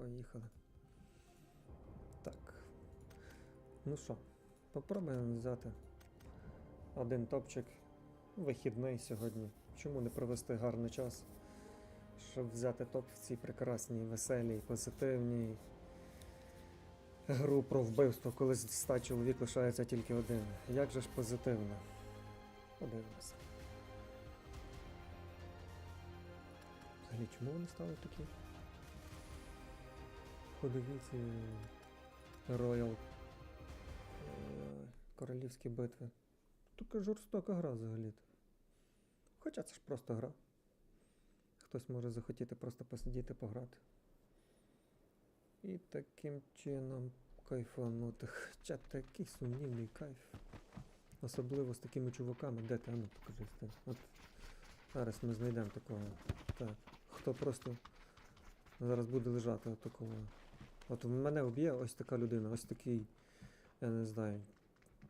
Поїхали. Так. Ну що, попробуємо взяти один топчик. Вихідний сьогодні. Чому не провести гарний час? Щоб взяти топ в цій прекрасній, веселій, позитивній гру про вбивство, коли з 100 чоловік лишається тільки один. Як же ж позитивно? Подивимося. Взагалі, чому вони стали такі? Ці Роял е, Королівські битви. Така жорстока гра взагалі. Хоча це ж просто гра. Хтось може захотіти просто посидіти, пограти. І таким чином кайфанути. Хоча такий сумнівний кайф. Особливо з такими чуваками. Де ти? А ну ти. От зараз ми знайдемо такого. Так. Хто просто зараз буде лежати от такого. От в мене вб'є ось така людина, ось такий, я не знаю,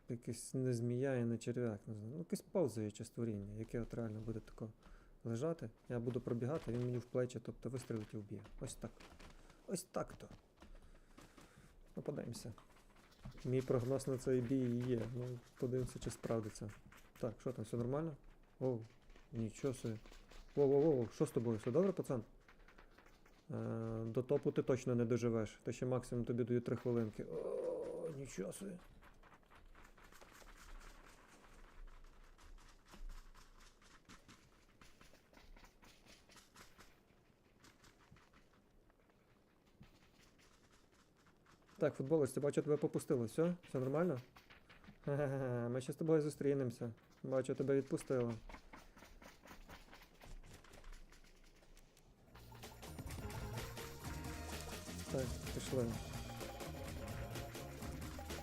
якийсь не змія і не черв'як, не знаю. Ну, якесь повзаюче створіння, яке от реально буде тако лежати. Я буду пробігати, він мені в плечі, тобто вистрілить і вб'є. Ось так. Ось так то. Ну, подивимося. Мій прогноз на цей бій є. Ну, подивимося, чи справдиться. Так, що там, все нормально? О, нічого собі. Воу-воу-воу, що з тобою? Все добре, пацан? Е, до топу ти точно не доживеш. То ще максимум тобі даю 3 хвилинки. О, нічого собі. Так, футболист, я бачу, тебе попустило. Все? Все нормально? Ми ще з тобою зустрінемося. Бачу, тебе відпустило. Так, пішли.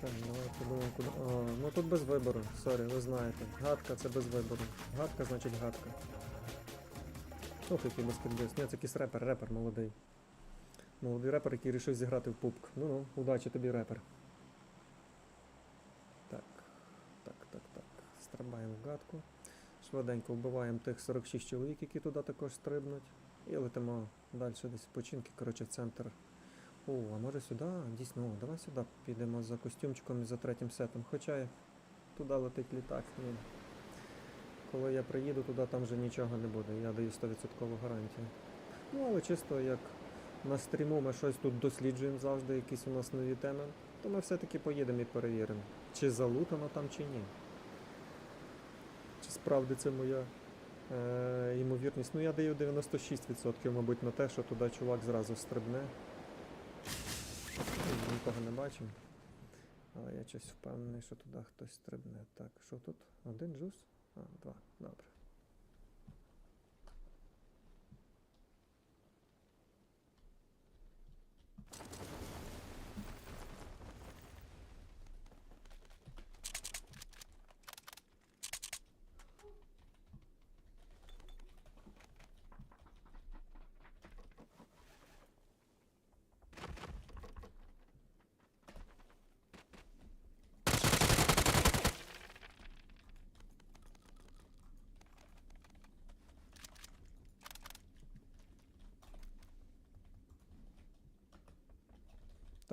Так, давай подумаємо, куди. О, ну тут без вибору, сорі, ви знаєте. Гадка це без вибору. Гадка значить гадка. Ох, який баскетболіст. Ні, це якийсь репер, репер молодий. Молодий репер, який вирішив зіграти в пупк. Ну ну, удачі тобі, репер. Так, так, так, так. Стрибаємо в гадку. Швиденько вбиваємо тих 46 чоловік, які туди також стрибнуть. І летимо далі десь в починки, коротше, в центр. О, а може сюди? Дійсно, давай сюди підемо за костюмчиком і за третім сетом. Хоча туди летить літак. Ні. Коли я приїду туди, там вже нічого не буде. Я даю 100% гарантію. Ну, але чисто як на стріму ми щось тут досліджуємо завжди, якісь у нас нові теми, то ми все-таки поїдемо і перевіримо, чи залутано там, чи ні. Чи справді це моя е, ймовірність. Ну я даю 96%, мабуть, на те, що туди чувак зразу стрибне. Ну, Нікого не бачимо. Але я щось впевнений, що туди хтось стрибне. Так, що тут? Один джус? А, два. Добре.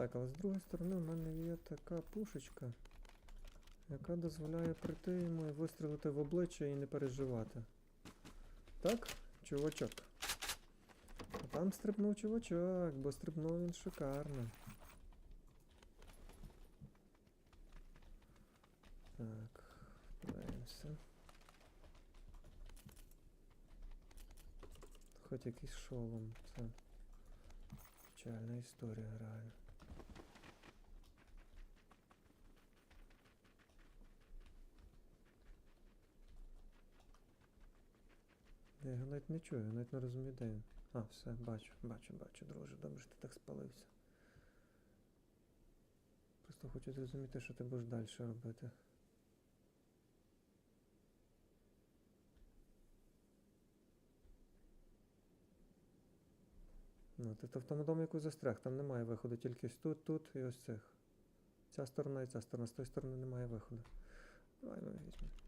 Так, але з другої сторони в мене є така пушечка, яка дозволяє прийти йому і вистрілити в обличчя і не переживати. Так, чувачок. А там стрибнув чувачок, бо стрибнув він шикарно. Так, вправляємося. Хоч якийсь шолом, це печальна історія реально. Я навіть не чую, навіть не розумію, де він. А, все, бачу, бачу, бачу, друже, добре, що ти так спалився. Просто хочу зрозуміти, що ти будеш далі робити. Ну, ти то в тому доміку застряг, там немає виходу, тільки ось тут, тут і ось цих. Ця сторона і ця сторона, з тої сторони немає виходу. Давай ми візьмемо.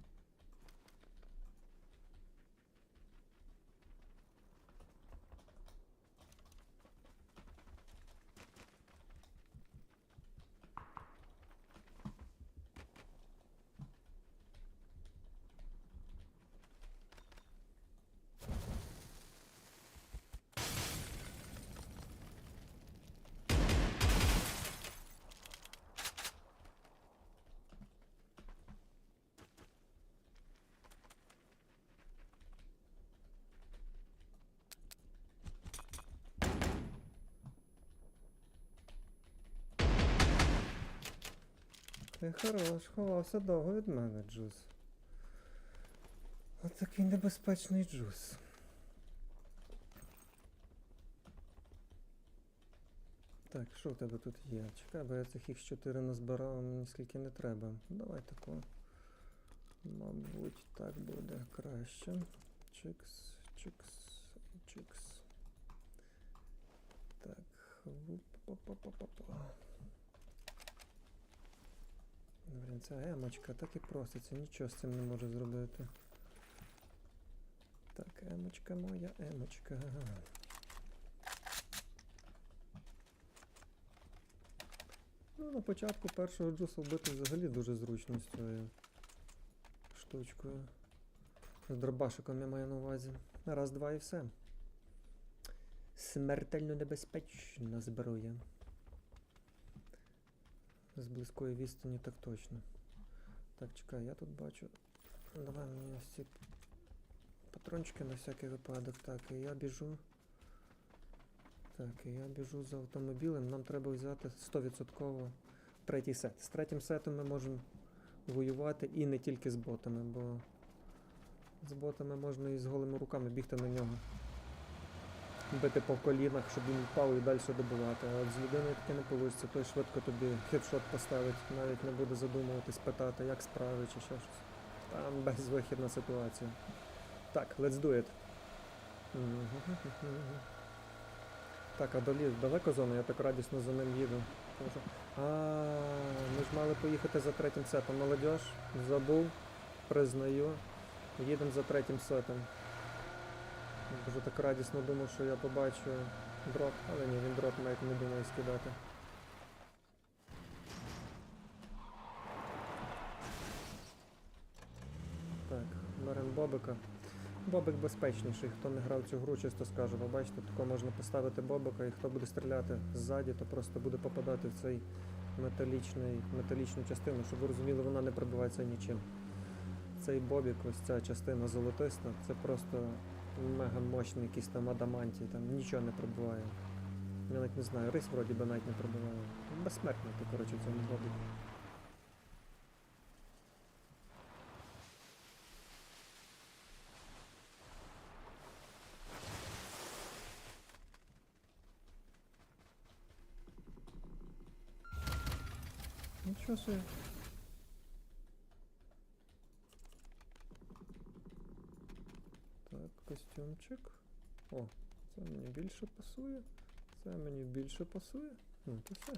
Ти хорош, ховався довго від мене, Джуз. От такий небезпечний джуз. Так, що в тебе тут є? Чекай, бо я цих їх 4 назбирав, мені скільки не треба. Давай тако. Мабуть, так буде краще. Чикс, чикс, чикс. Так. вуп, па-па-па-па-па. Блін, ця емочка так і проситься, нічого з цим не можу зробити. Так, емочка моя, емочка. Ну, на початку першого джуса вбити взагалі дуже зручно з цією штучкою. З дробашиком я маю на увазі. Раз, два і все. Смертельно небезпечна зброя. З близької відстані так точно. Так, чекай, я тут бачу. Давай мені ось ці патрончики на всякий випадок. Так, і я біжу. Так, і я біжу за автомобілем. Нам треба взяти 100% третій сет. З третім сетом ми можемо воювати і не тільки з ботами, бо з ботами можна і з голими руками бігти на нього. Бити по колінах, щоб він впав і далі добивати. А от з людиною таке не вийде, той швидко тобі хедшот поставить, навіть не буде задумуватись, питати, як справи чи ще щось. Там безвихідна ситуація. Так, let's do it. Так, а долі далеко зона, я так радісно за ним їду. А, ми ж мали поїхати за третім сетом. Молодіж, забув, признаю. Їдемо за третім сетом. Дуже так радісно думав, що я побачу дроп, але ні, він дроп навіть не думає скидати. Так, беремо Бобика. Бобик безпечніший, хто не грав цю гру, чисто скажу, ви бачите, тако можна поставити Бобика, і хто буде стріляти ззаді, то просто буде попадати в цей металічний, металічну частину, щоб ви розуміли, вона не пробивається нічим. Цей Бобік, ось ця частина золотиста, це просто мега мощний якийсь там адамантій, там нічого не пробиває. Я навіть не знаю, рис вроді би навіть не пробиває. Безсмертний ти, коротше, в цьому Бобіку. Нічого собі. Так, костюмчик. О, це мені більше пасує. Це мені більше пасує. Ну, то все.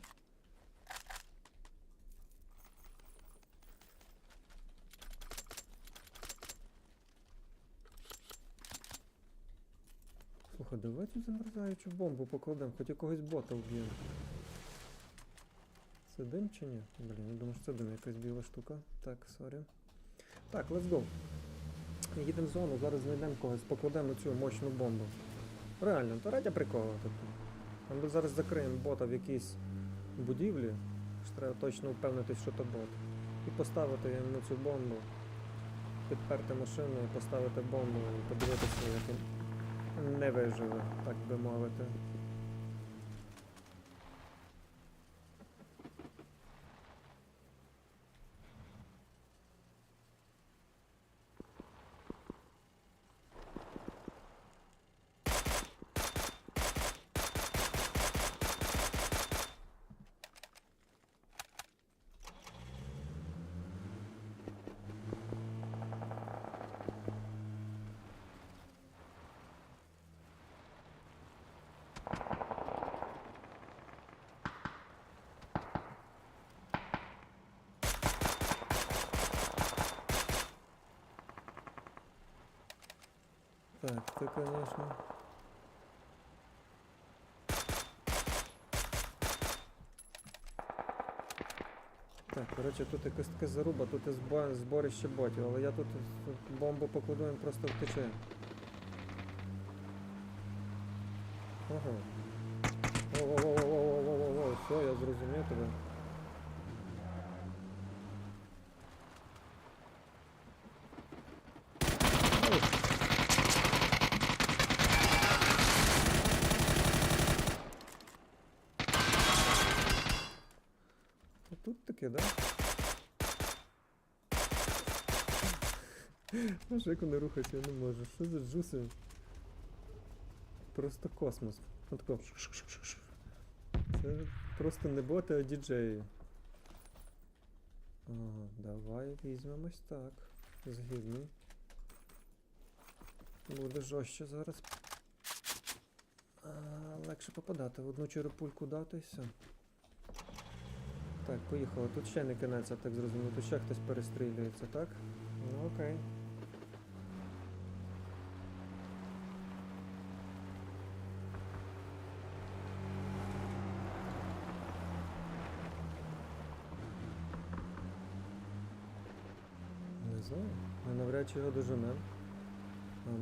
Слухай, давай цю замерзаючу бомбу покладемо, хоч якогось бота вб'ємо. Це дим чи ні? Блін, я думаю, що це дим якась біла штука. Так, сорі. Так, let's go. Їдемо в зону, зараз знайдемо когось, покладемо цю мощну бомбу. Реально, то радя прикола тобто. Ми зараз закриємо бота в якійсь будівлі, що треба точно впевнитись, що то бот. І поставити йому цю бомбу, підперти машину і поставити бомбу і подивитися, як він не виживе, так би мовити. страшно. Так, коротше, тут якась така заруба, тут і зборище ботів, але я тут бомбу покладу він просто втече. Ага. О-о-о-о-о-о-о-о, все, я зрозумів тебе. Знаєш, як вони рухаються, я не можу. Що за джуси? Просто космос. Ну Це просто не боти, а діджеї. Ага, давай візьмемось так. Згідний. Буде жорстче зараз. А, легше попадати. В одну черепульку дати і все. Так, поїхали. Тут ще не кінець, я так зрозумів. Тут ще хтось перестрілюється, так? Ну окей. Не знаю. Ми навряд чи його доженемо.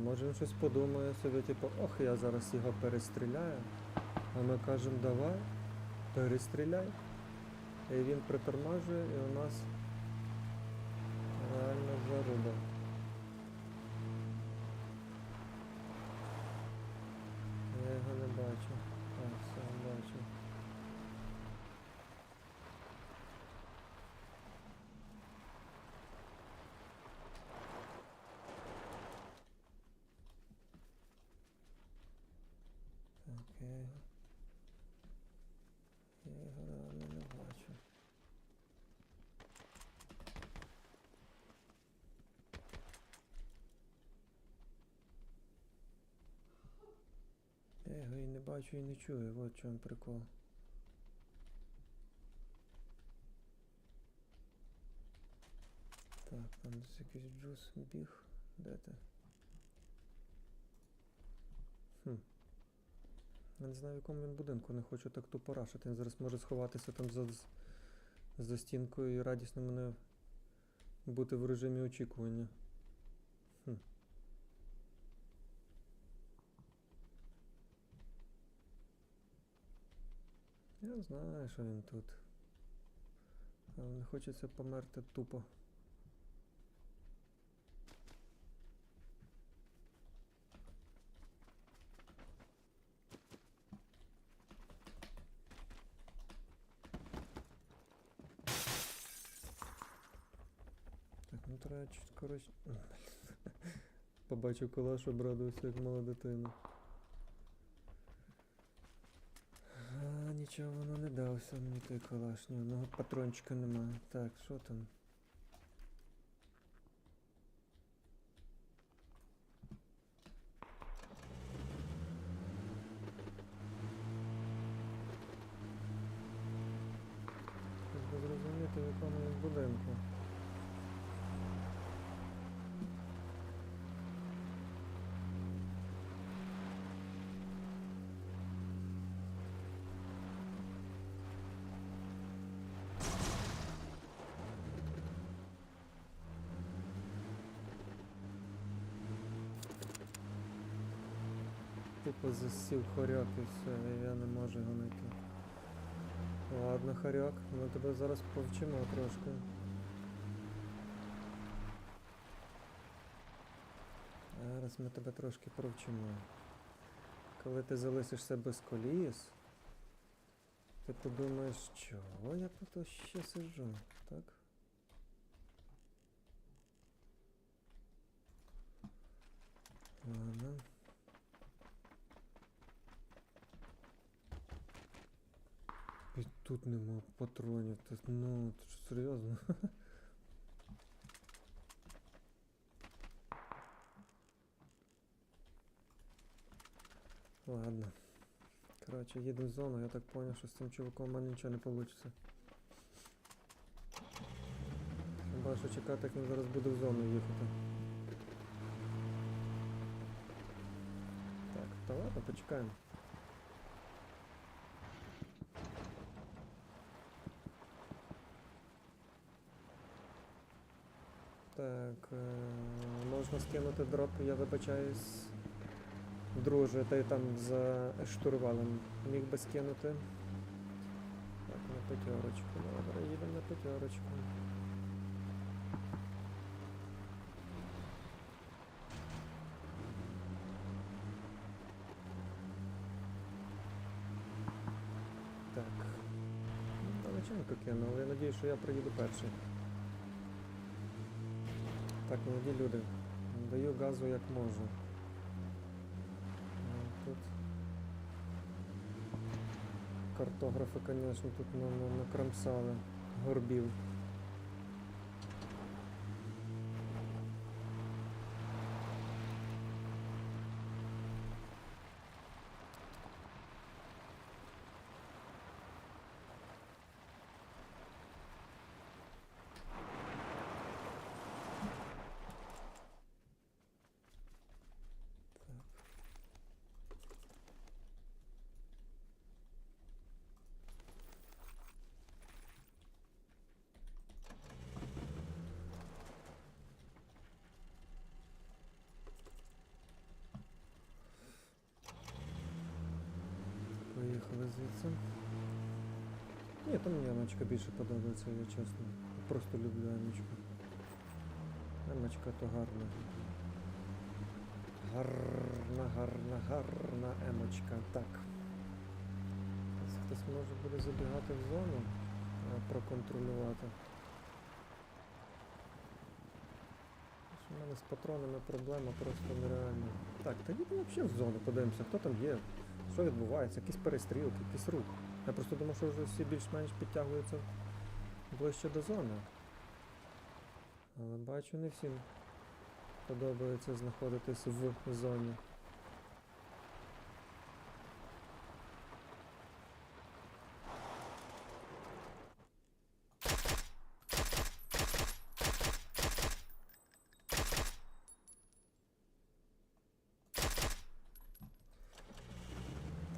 Може він щось подумає собі, типу, ох, я зараз його перестріляю. А ми кажемо, давай, перестріляй. І він притормажує, і у нас реально заруба. Я його не бачу. Так, все, бачу. Так, я його. Я його реально не бачу. Я його і не бачу, і не чую, от в чому прикол. Так, там десь якийсь джус біг. Де ти? Хм. Я не знаю, в якому він будинку, не хочу так тупо рашити. Він зараз може сховатися там за, за стінкою і радісно мене бути в режимі очікування. Хм. Я знаю, що він тут. Але не хочеться померти тупо. Так, ну треба чуть коротше. Побачив калаш, обрадувався, як мала дитина. А, нічого воно не дався мені той калаш, ні одного патрончика немає. Так, що там? Треба зрозуміти, в якому він будинку. Тупо засів хоряк і все, я не можу його знайти. Ладно, хоряк, ми тебе зараз повчимо трошки. Зараз ми тебе трошки провчимо. Коли ти залишишся без коліс, ти подумаєш, чого я тут ще сиджу, так? Ладно. тут нема патронів. Ти, ну, ти що серйозно? Ладно. Коротше, їду в зону, я так поняв, що з цим чуваком у мене нічого не вийде. Хіба що чекати, як він зараз буде в зону їхати. Так, та ладно, почекаємо. Можна скинути дроп, я вибачаюсь. Друже, ти там за штурвалом міг би скинути. Так, на п'ятерочку. Добре, їдемо на п'ятерочку. Так. Ну, Далеченько кину, але я надію, що я приїду перший. Так, молоді люди. Даю газу як можу. Тут картографи, звісно, тут на, на, накрамсали горбів. Поїхали звідси. Ні, там мені Емочка більше подобається, я чесно. Просто люблю Емочку. Емочка то гарна. Гарна, гарна, гарна Емочка. Так. Хтось може буде забігати в зону, а, проконтролювати. В мене з патронами проблема просто нереальна. Так, та їдемо взагалі в зону, подивимося, хто там є, що відбувається, якісь перестрілки, якийсь рух. Я просто думав, що вже всі більш-менш підтягуються ближче до зони. Але бачу, не всім подобається знаходитись в зоні.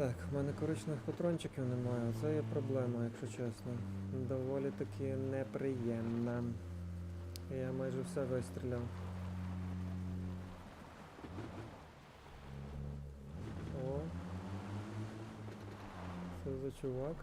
Так, в мене коричних патрончиків немає, це є проблема, якщо чесно. Доволі таки неприємна. Я майже все вистріляв. О. Це за чувак?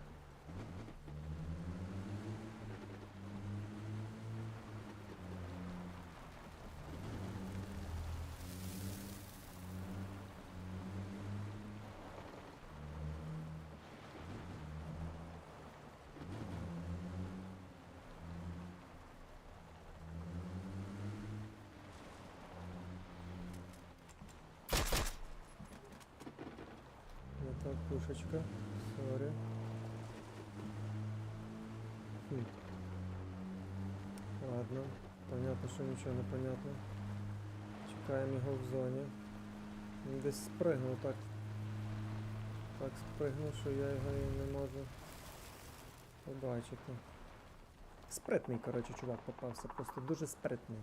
Не так пушечка. Сорі. Ладно. Понятно, що нічого не понятно. Чекаємо його в зоні. Десь спригнув так. Так спригнув, що я його і не можу побачити. Спритний, коротше, чувак попався, просто дуже спритний.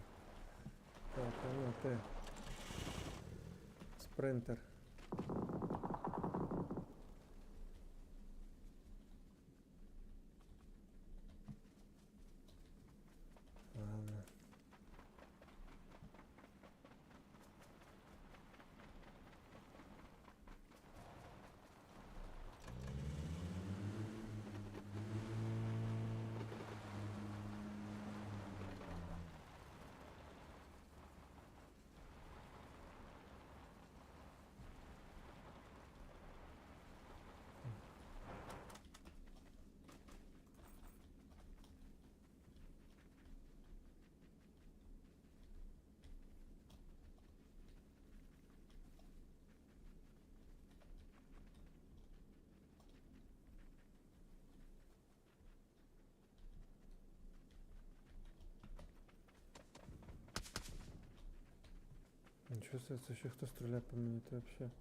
Так, а ну ти. Спринтер. Нічого себе, це ще хто стріляє по мені, це взагалі.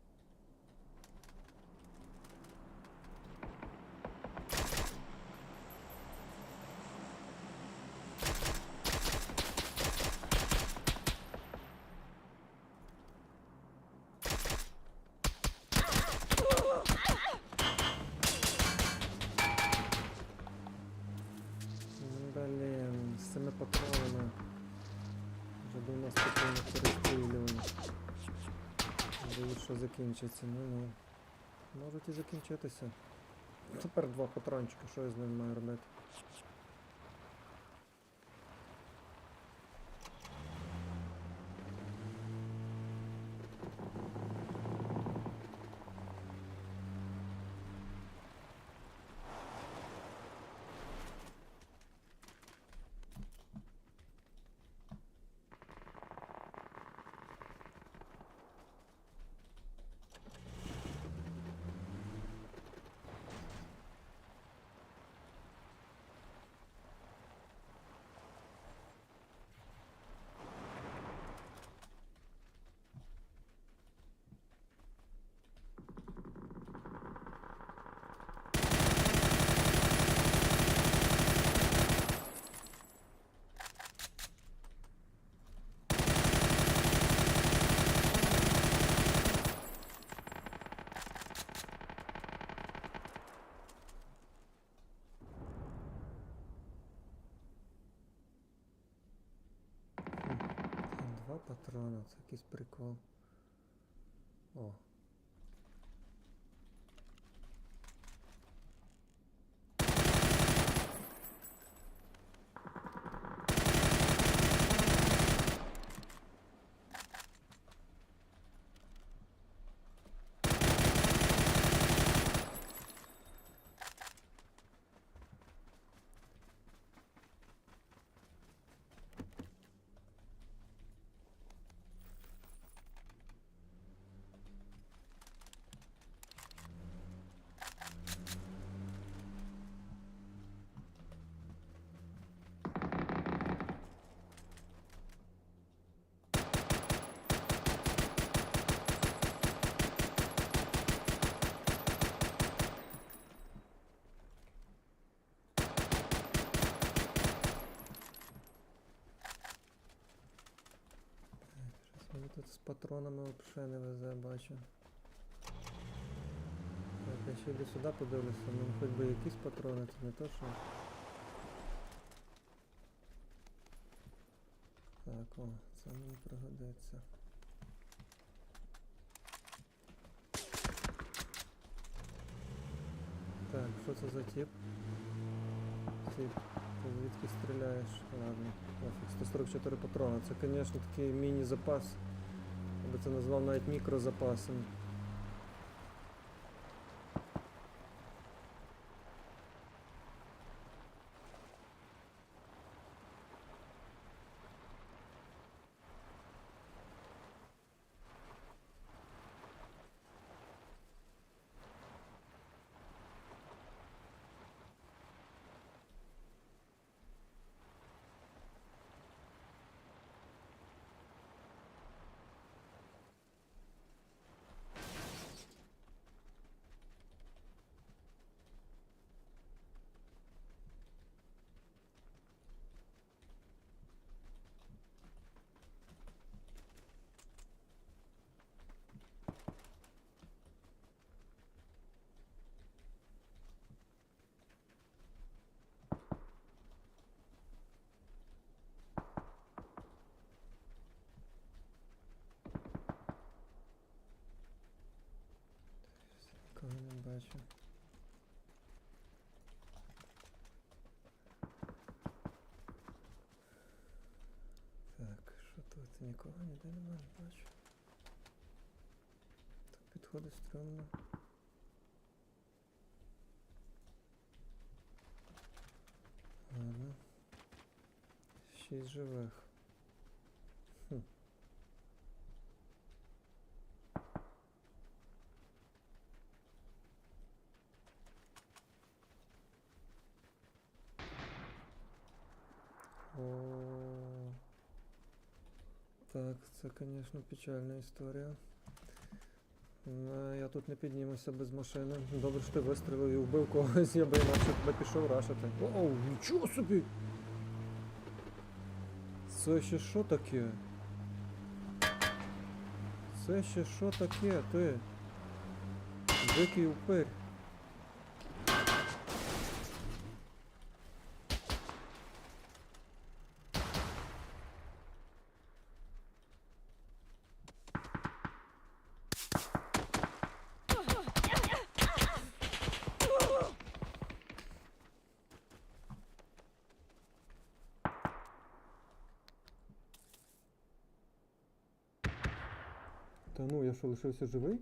Блін, з цими патронами. Вже до нас спокійно перестрілювали. Боюсь, що закінчиться. Ну ну. Можуть і закінчитися. Тепер два патрончика, що я з ним маю робити? Патрона, це якийсь прикол. О. Щось мені тут з патронами взагалі не везе, бачу. Так, я ще йду сюди подивлюся, ну хоч би якісь патрони, це не то що. Так, о, це мені пригодиться. Так, що це за тип? Тип, ти звідки стріляєш? Ладно, пофіг, 144 патрона. Це, звісно, такий міні-запас. Би це назвав навіть мікрозапасом. Нікого не бачу. Так, що тут? Нікого ніде немає, не бачу. Так, підходить стрьомно. Ладно. Шість живих. Так, це, звісно, печальна історія. Я тут не піднімуся без машини. Добре, що ти вистрілив і вбив когось, я би інакше тебе пішов рашити. Оу, нічого собі! Це ще що таке? Це ще що таке, ти? Дикий упир. Та ну, я що, лишився живий?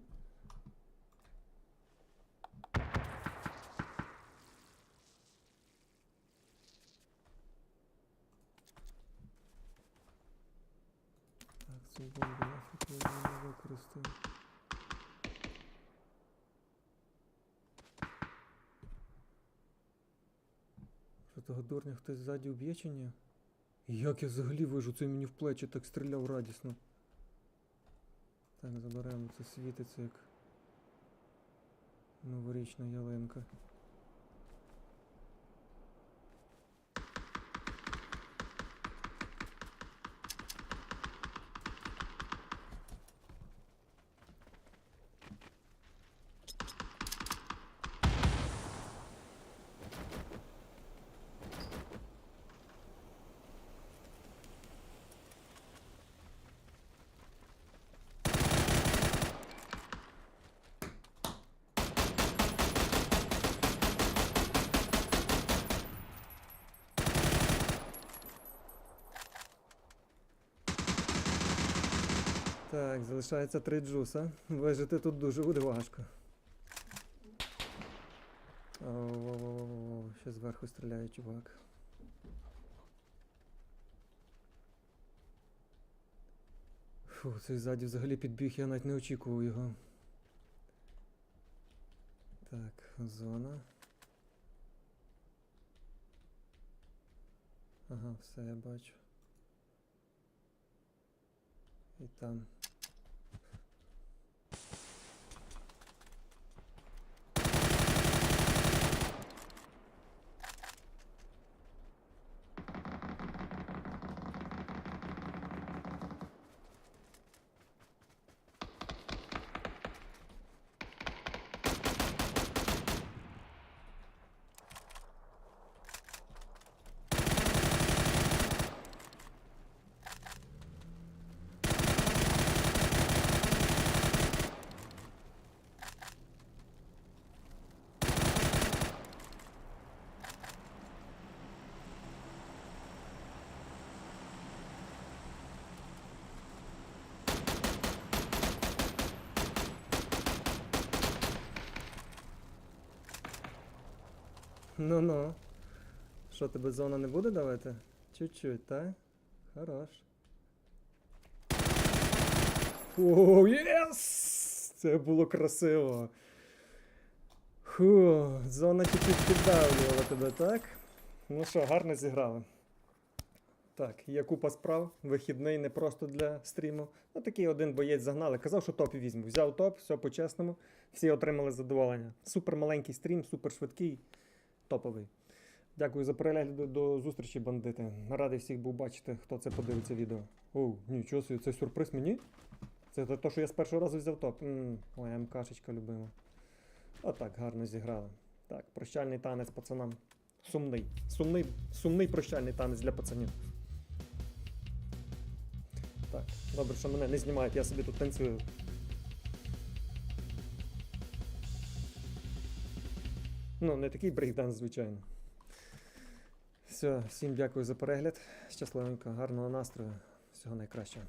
Так, цю бомбу нафіг я не використаю. Що того дурня хтось ззаді уб'є чи ні? Як я взагалі вижу, це мені в плечі так стріляв радісно. Так, заберемо, це світиться як новорічна ялинка. Так, залишається три джуса. Вижити тут дуже буде важко. О, ще зверху стріляє чувак. Фу, цей ззаді взагалі підбіг, я навіть не очікував його. Так, зона. Ага, все я бачу. І там. Ну-ну. Що, тебе зона не буде давати? Чуть-чуть, так? Хорош. О, єс! Це було красиво. Фу, зона чуть-чуть піддавлювала тебе, так? Ну що, гарно зіграли. Так, є купа справ, вихідний не просто для стріму. Ну такий один боєць загнали. Казав, що топ візьму. Взяв топ, все по-чесному. Всі отримали задоволення. Супер маленький стрім, супер швидкий, топовий. Дякую за перегляд до, зустрічі, бандити. Радий всіх був бачити, хто це подивиться відео. О, нічого собі, це сюрприз мені? Це те, що я з першого разу взяв топ. моя МКшечка любима. Отак, гарно зіграли. Так, прощальний танець пацанам. Сумний. Сумний, сумний прощальний танець для пацанів. Так, добре, що мене не знімають, я собі тут танцюю. Ну, не такий брейкданс, звичайно. Все, всім дякую за перегляд. Щасливенько, гарного настрою. Всього найкращого.